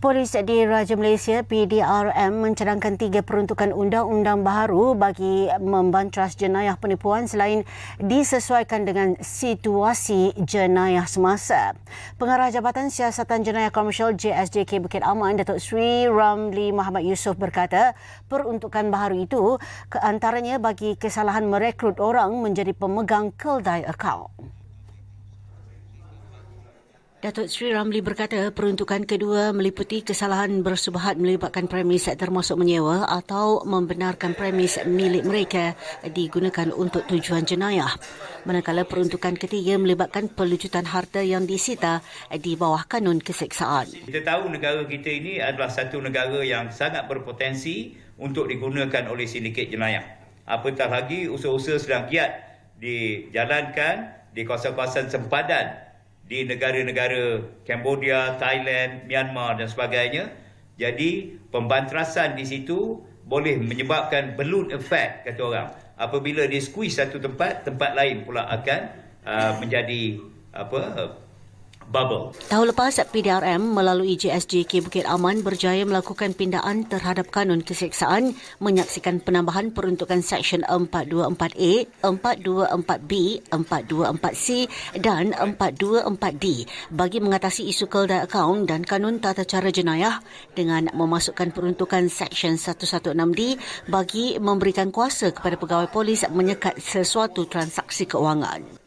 Polis di Raja Malaysia PDRM mencadangkan tiga peruntukan undang-undang baharu bagi membantras jenayah penipuan selain disesuaikan dengan situasi jenayah semasa. Pengarah Jabatan Siasatan Jenayah Komersial JSJK Bukit Aman Datuk Sri Ramli Muhammad Yusof berkata peruntukan baharu itu keantaranya bagi kesalahan merekrut orang menjadi pemegang keldai akaun. Datuk Sri Ramli berkata peruntukan kedua meliputi kesalahan bersubahat melibatkan premis termasuk menyewa atau membenarkan premis milik mereka digunakan untuk tujuan jenayah. Manakala peruntukan ketiga melibatkan pelucutan harta yang disita di bawah kanun keseksaan. Kita tahu negara kita ini adalah satu negara yang sangat berpotensi untuk digunakan oleh sindiket jenayah. Apatah lagi usaha-usaha sedang giat dijalankan di kawasan-kawasan sempadan di negara-negara Cambodia, Thailand, Myanmar dan sebagainya. Jadi pembantrasan di situ boleh menyebabkan balloon effect kata orang. Apabila dia squeeze satu tempat, tempat lain pula akan uh, menjadi apa bubble. Tahun lepas, PDRM melalui JSJK Bukit Aman berjaya melakukan pindaan terhadap kanun keseksaan menyaksikan penambahan peruntukan Seksyen 424A, 424B, 424C dan 424D bagi mengatasi isu keldai akaun dan kanun tata cara jenayah dengan memasukkan peruntukan Seksyen 116D bagi memberikan kuasa kepada pegawai polis menyekat sesuatu transaksi keuangan.